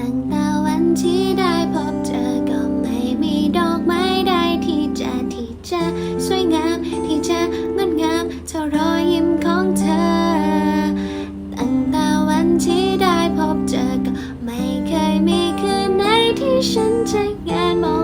ตั้งแต่วันที่ได้พบเจอก็ไม่มีดอกไม้ใดที่จะที่จะสวยงามที่จะงดงามเท่ารอยยิ้มของเธอ ตั้งแต่วันที่ได้พบเจอก็ไม่เคยมีคืนไหนที่ฉันจะแงนมอง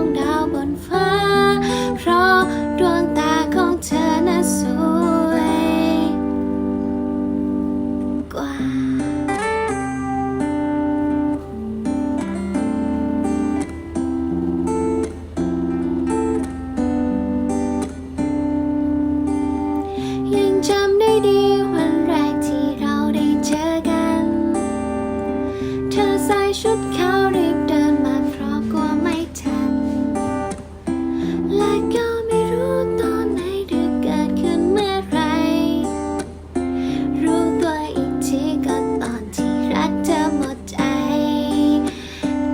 ใส่ชุดขาวรีบเดินมาเพราะกลัวไม่ทัน และก็ไม่รู้ตอนไหนเรื่องเกิดขึ้นเมื่อไร รู้ตัวอีกทีก็ตอนที่รักเธอหมดใจ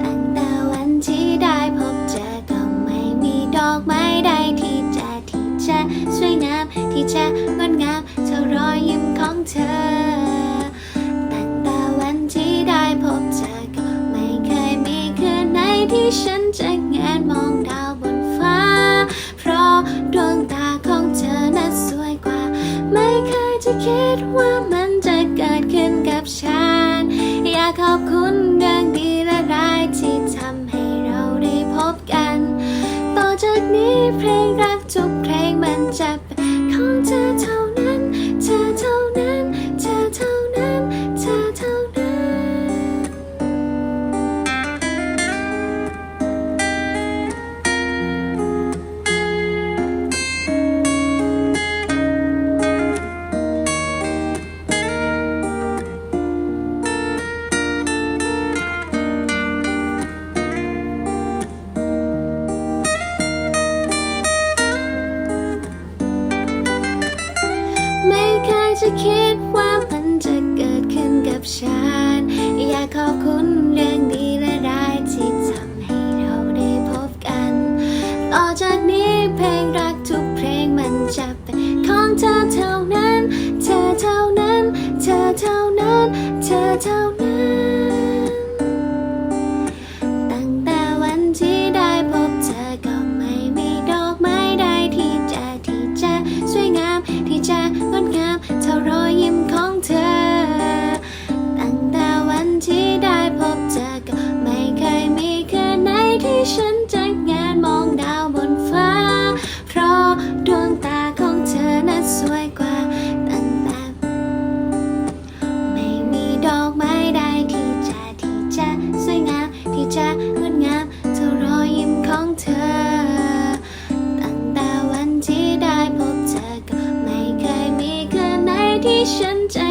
ตั้งแต่วันที่ได้พบเจอก็ไม่มีดอกไม้ใดที่จะที่จะสวยงามที่จะงดงามเท่ารอยยิ้มของเธอ ฉันจะแงนมองดาวบนฟ้า เพราะดวงตาของเธอนั้นสวยกว่า ไม่เคยจะคิดว่ามันจะเกิดขึ้นกับฉัน อยากขอบคุณเรื่องดีและร้ายที่ทำให้เราได้พบกัน ต่อจากนี้เพลงรักทุกเพลงมันจะ คิดว่ามันจะเกิดขึ้นกับฉัน อยากขอบคุณเรื่องดีและร้ายที่ทำให้เราได้พบกัน ต่อจากนี้เพลงรักทุกเพลงมันจะเป็นของเธอเท่านั้น เธอเท่านั้น เธอเท่านั้น เธอเท่านั้น ฉันจะ